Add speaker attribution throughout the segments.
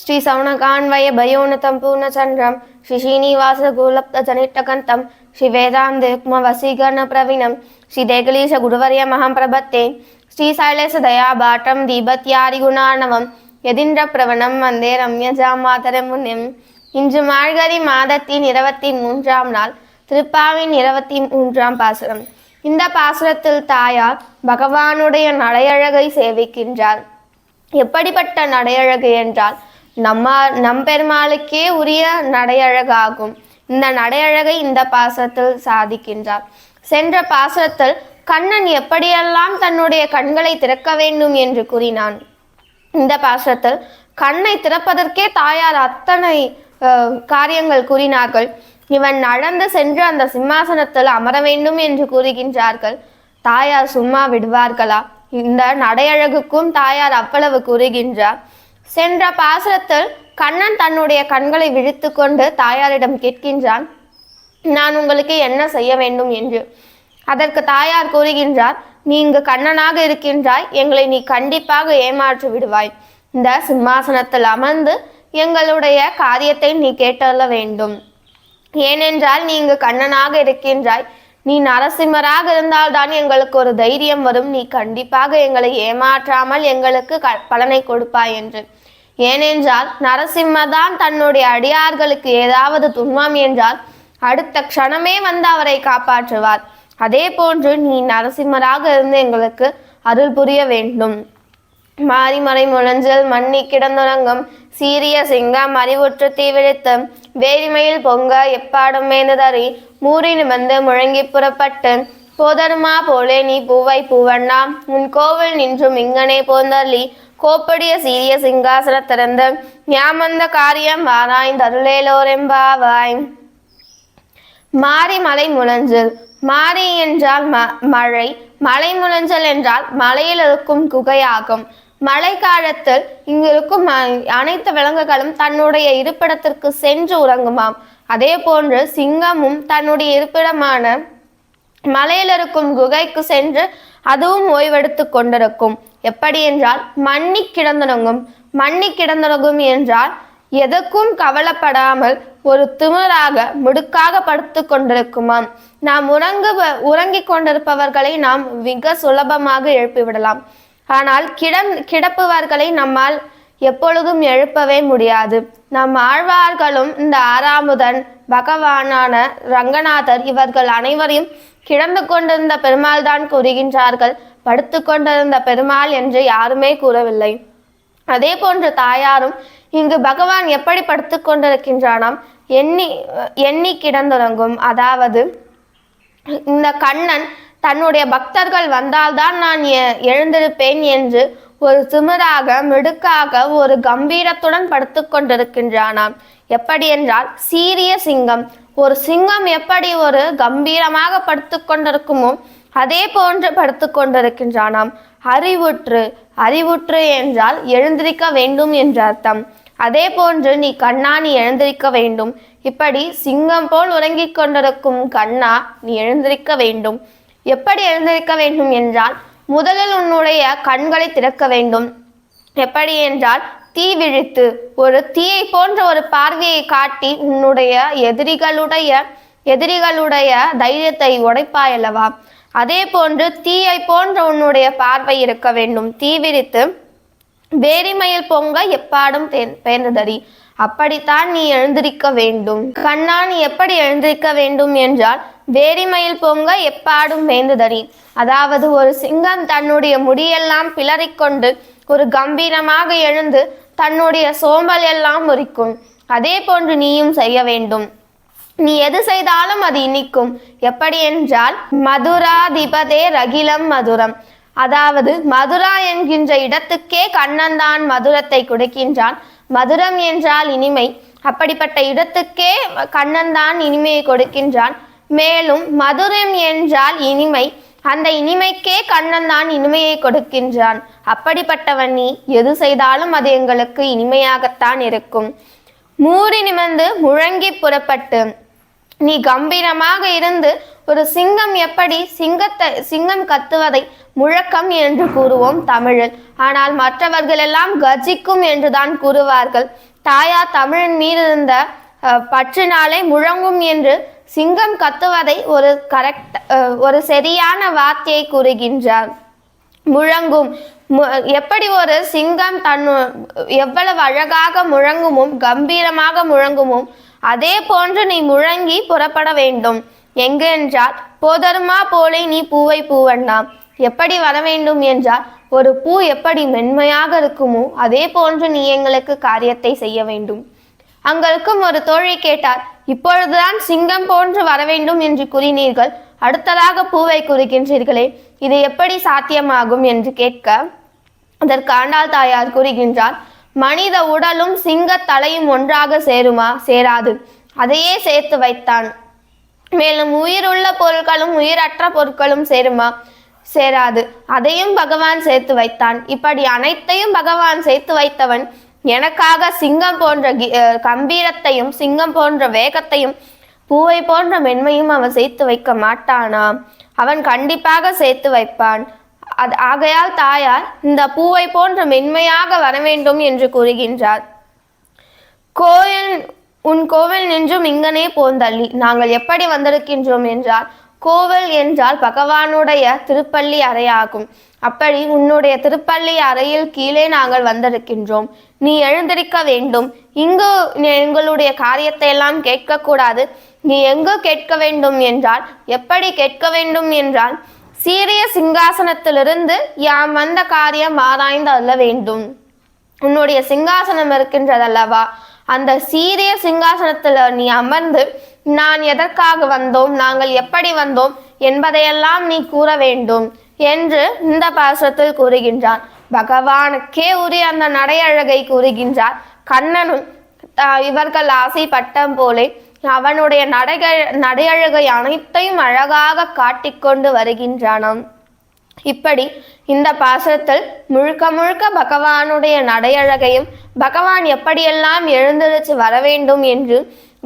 Speaker 1: శ్రీ సౌనకాన్వయ భయోన్నతం పూర్ణచంద్రం శ్రీ శ్రీనివాస గోలప్త జనిట్టకంతం శ్రీ వేదాంతయుగ్మ వసీకరణ ప్రవీణం శ్రీ దేగలీశ గురువర్య మహం ప్రబత్తే శ్రీ శైలేశ దయాబాటం தீபத்யாரி குணார்ணவம் யதிந்திர பிரவணம் வந்தே ரம்யஜாமாதர முன்னியம் இன்று மார்கழி மாதத்தின் இருபத்தி மூன்றாம் நாள் திருப்பாவின் இருபத்தி மூன்றாம் பாசுரம் இந்த பாசுரத்தில் தாயார் பகவானுடைய நடையழகை சேவிக்கின்றார் எப்படிப்பட்ட நடையழகு என்றால் நம்ம நம் பெருமாளுக்கே உரிய நடையழகாகும். இந்த நடையழகை இந்த பாசத்தில் சாதிக்கின்றார். சென்ற பாசத்தில் கண்ணன் எப்படியெல்லாம் தன்னுடைய கண்களை திறக்க வேண்டும் என்று கூறினான். இந்த பாசத்தில் கண்ணை திறப்பதற்கே தாயார் அத்தனை காரியங்கள் கூறினார்கள். இவன் நடந்து சென்று அந்த சிம்மாசனத்தில் அமர வேண்டும் என்று கூறுகின்றார்கள். தாயார் சும்மா விடுவார்களா? இந்த நடையழகுக்கும் தாயார் அவ்வளவு கூறுகின்றார். சென்ற பாசுரத்தில் கண்ணன் தன்னுடைய கண்களை விழித்து கொண்டு தாயாரிடம் கேட்கின்றான் நான் உங்களுக்கு என்ன செய்ய வேண்டும் என்று? அதற்கு தாயார் கூறுகின்றார் நீ இங்கு கண்ணனாக இருக்கின்றாய் எங்களை நீ கண்டிப்பாக ஏமாற்றி விடுவாய். இந்த சிம்மாசனத்தில் அமர்ந்து எங்களுடைய காரியத்தை நீ கேட்டல்ல வேண்டும். ஏனென்றால் நீ இங்கு கண்ணனாக இருக்கின்றாய் நீ நரசிம்மராக இருந்தால்தான் எங்களுக்கு ஒரு தைரியம் வரும். நீ கண்டிப்பாக எங்களை ஏமாற்றாமல் எங்களுக்கு க பலனை கொடுப்பாய் என்று. ஏனென்றால் நரசிம்மதான் தன்னுடைய அடியார்களுக்கு ஏதாவது துன்பம் என்றால் அடுத்த க்ஷணமே வந்து அவரை காப்பாற்றுவார். அதே போன்று நீ நரசிம்மராக இருந்து எங்களுக்கு அருள் புரிய வேண்டும். மாரிமறை முழஞ்சல் மண்ணி கிடந்துறங்கும் சீரிய சிங்கம் அறிவுற்று தீவிழித்து வேதிமையில் பொங்க எப்பாடும் மேந்ததறி மூறி நிமிர்ந்து முழங்கி புறப்பட்டு போதருமா போலே நீ பூவை பூவண்ணாம். உன் கோவில் நின்றும் இங்கனே போந்தள்ளி கோப்படிய சீரிய சிங்காசன திறந்து ஞாமந்த காரியம் வாராய்ந்தருளேலோரெம்பாவாய் மாறி மலை முழஞ்சல் மாறி என்றால் ம மழை மலை முழஞ்சல் என்றால் மலையில் இருக்கும் குகையாகும். மழை காலத்தில் இங்கிருக்கும் அ- அனைத்து விலங்குகளும் தன்னுடைய இருப்பிடத்திற்கு சென்று உறங்குமாம். அதே போன்று சிங்கமும் தன்னுடைய இருப்பிடமான மலையில் இருக்கும் குகைக்கு சென்று அதுவும் ஓய்வெடுத்து கொண்டிருக்கும். எப்படி என்றால் மண்ணி கிடந்துறங்கும் மண்ணி கிடந்துறங்கும் என்றால் எதற்கும் கவலைப்படாமல் ஒரு திமிராக முடுக்காக படுத்து கொண்டிருக்குமாம். நாம் உறங்கு உறங்கிக் கொண்டிருப்பவர்களை நாம் மிக சுலபமாக எழுப்பிவிடலாம். ஆனால் கிடம் கிடப்புவர்களை நம்மால் எப்பொழுதும் எழுப்பவே முடியாது. நம் ஆழ்வார்களும் இந்த ஆறாமுதன் பகவானான ரங்கநாதர் இவர்கள் அனைவரையும் கிடந்து கொண்டிருந்த பெருமாள் தான் கூறுகின்றார்கள். படுத்து கொண்டிருந்த பெருமாள் என்று யாருமே கூறவில்லை. அதே போன்று தாயாரும் இங்கு பகவான் எப்படி படுத்து கொண்டிருக்கின்றானாம்? எண்ணி எண்ணி கிடந்துறங்கும். அதாவது இந்த கண்ணன் தன்னுடைய பக்தர்கள் வந்தால்தான் நான் எ- எழுந்திருப்பேன் என்று ஒரு சிமராக மிடுக்காக ஒரு கம்பீரத்துடன் படுத்து கொண்டிருக்கின்றானாம். எப்படி என்றால் சீரிய சிங்கம். ஒரு சிங்கம் எப்படி ஒரு கம்பீரமாக படுத்து கொண்டிருக்குமோ அதே போன்று படுத்து கொண்டிருக்கின்றானாம். அறிவுற்று அறிவுற்று என்றால் எழுந்திருக்க வேண்டும் என்ற அர்த்தம். அதே போன்று நீ கண்ணா நீ எழுந்திருக்க வேண்டும். இப்படி சிங்கம் போல் உறங்கிக் கொண்டிருக்கும் கண்ணா நீ எழுந்திருக்க வேண்டும். எப்படி எழுந்திருக்க வேண்டும் என்றால் முதலில் உன்னுடைய கண்களை திறக்க வேண்டும். எப்படி என்றால் தீ விழித்து ஒரு தீயை போன்ற ஒரு பார்வையை காட்டி உன்னுடைய எதிரிகளுடைய எதிரிகளுடைய தைரியத்தை உடைப்பாயல்லவா அதே போன்று தீயை போன்ற உன்னுடைய பார்வை இருக்க வேண்டும். தீ விரித்து வேரிமையில் பொங்க எப்பாடும் பெயர்ந்ததடி அப்படித்தான் நீ எழுந்திருக்க வேண்டும். கண்ணா நீ எப்படி எழுந்திருக்க வேண்டும் என்றால் வேரிமையில் பொங்க எப்பாடும் வேந்துதடி அதாவது ஒரு சிங்கம் தன்னுடைய முடியெல்லாம் பிளறிக்கொண்டு ஒரு கம்பீரமாக எழுந்து தன்னுடைய சோம்பல் எல்லாம் முறிக்கும். அதே போன்று நீயும் செய்ய வேண்டும். நீ எது செய்தாலும் அது இனிக்கும். எப்படி என்றால் மதுராதிபதே ரகிலம் மதுரம். அதாவது மதுரா என்கின்ற இடத்துக்கே கண்ணன் தான் மதுரத்தை கொடுக்கின்றான். மதுரம் என்றால் இனிமை. அப்படிப்பட்ட இடத்துக்கே கண்ணன் தான் இனிமையை கொடுக்கின்றான். மேலும் மதுரம் என்றால் இனிமை. அந்த இனிமைக்கே கண்ணன் தான் இனிமையை கொடுக்கின்றான். அப்படிப்பட்டவன் நீ எது செய்தாலும் அது எங்களுக்கு இனிமையாகத்தான் இருக்கும். மூடி நிமிர்ந்து முழங்கி புறப்பட்டு நீ கம்பீரமாக இருந்து ஒரு சிங்கம் எப்படி சிங்கத்தை சிங்கம் கத்துவதை முழக்கம் என்று கூறுவோம் தமிழில். ஆனால் மற்றவர்கள் எல்லாம் கர்ஜிக்கும் என்றுதான் கூறுவார்கள். தாயா தமிழின் மீது இருந்த பற்றினாலே முழங்கும் என்று சிங்கம் கத்துவதை ஒரு கரெக்ட் ஒரு சரியான வார்த்தையை கூறுகின்றார். முழங்கும் மு- எப்படி ஒரு சிங்கம் தன் எவ்வளவு அழகாக முழங்குமும் கம்பீரமாக முழங்குமும் அதே போன்று நீ முழங்கி புறப்பட வேண்டும். எங்கென்றால் போதருமா போலே நீ பூவை பூவண்ணாம் எப்படி வர வேண்டும் என்றால் ஒரு பூ எப்படி மென்மையாக இருக்குமோ அதே போன்று நீ எங்களுக்கு காரியத்தை செய்ய வேண்டும். அங்களுக்கும் ஒரு தோழி கேட்டார் இப்பொழுதுதான் சிங்கம் போன்று வர வேண்டும் என்று கூறினீர்கள் அடுத்ததாக பூவை குறிக்கின்றீர்களே இது எப்படி சாத்தியமாகும் என்று கேட்க அதற்கு ஆண்டாள் தாயார் கூறுகின்றார் மனித உடலும் சிங்க தலையும் ஒன்றாக சேருமா? சேராது. அதையே சேர்த்து வைத்தான். மேலும் உயிருள்ள பொருட்களும் உயிரற்ற பொருட்களும் சேருமா? சேராது. அதையும் பகவான் சேர்த்து வைத்தான். இப்படி அனைத்தையும் பகவான் சேர்த்து வைத்தவன் எனக்காக சிங்கம் போன்ற கி- அஹ் கம்பீரத்தையும் சிங்கம் போன்ற வேகத்தையும் பூவை போன்ற மென்மையும் அவன் சேர்த்து வைக்க மாட்டானா? அவன் கண்டிப்பாக சேர்த்து வைப்பான். அது ஆகையால் தாயார் இந்த பூவை போன்ற மென்மையாக வர வேண்டும் என்று கூறுகின்றார். கோயில் உன் கோவில் நின்றும் இங்கனே போந்தள்ளி. நாங்கள் எப்படி வந்திருக்கின்றோம் என்றால் கோவில் என்றால் பகவானுடைய திருப்பள்ளி அறையாகும். அப்படி உன்னுடைய திருப்பள்ளி அறையில் கீழே நாங்கள் வந்திருக்கின்றோம். நீ எழுந்திருக்க வேண்டும். இங்கு நீ எங்களுடைய காரியத்தை எல்லாம் கேட்கக்கூடாது. நீ எங்கு கேட்க வேண்டும் என்றால் எப்படி கேட்க வேண்டும் என்றால் சீரிய சிங்காசனத்திலிருந்து யாம் வந்த காரியம் ஆராய்ந்து அல்ல வேண்டும். உன்னுடைய சிங்காசனம் இருக்கின்றதல்லவா? அந்த சீரிய சிங்காசனத்துல நீ அமர்ந்து நான் எதற்காக வந்தோம் நாங்கள் எப்படி வந்தோம் என்பதையெல்லாம் நீ கூற வேண்டும் என்று இந்த பாசத்தில் கூறுகின்றான். பகவானுக்கே உரிய அந்த நடையழகை கூறுகின்றார். கண்ணனும் இவர்கள் ஆசைப்பட்டம் போலே அவனுடைய நடைக நடையழகை அனைத்தையும் அழகாக காட்டிக்கொண்டு வருகின்றானாம். இப்படி இந்த பாசத்தில் முழுக்க முழுக்க பகவானுடைய நடையழகையும் பகவான் எப்படியெல்லாம் எழுந்திருச்சு வர வேண்டும் என்று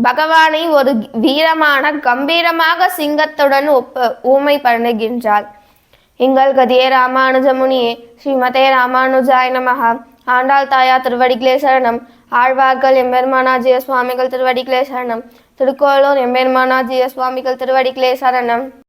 Speaker 1: பகவானை ஒரு வீரமான கம்பீரமாக சிங்கத்துடன் ஒப்ப ஊமை பண்ணுகின்றாள் எங்கள் கதியே ராமானுஜமுனியே ஸ்ரீமதே ராமானுஜாய நமகா ஆண்டாள் தாயா திருவடிகளே சரணம். ஆழ்வார்கள் எம்பெருமானாஜிய சுவாமிகள் திருவடிகளே சரணம். திருக்கோளூர் எம்பெருமானாஜிய சுவாமிகள் திருவடிகளே சரணம்.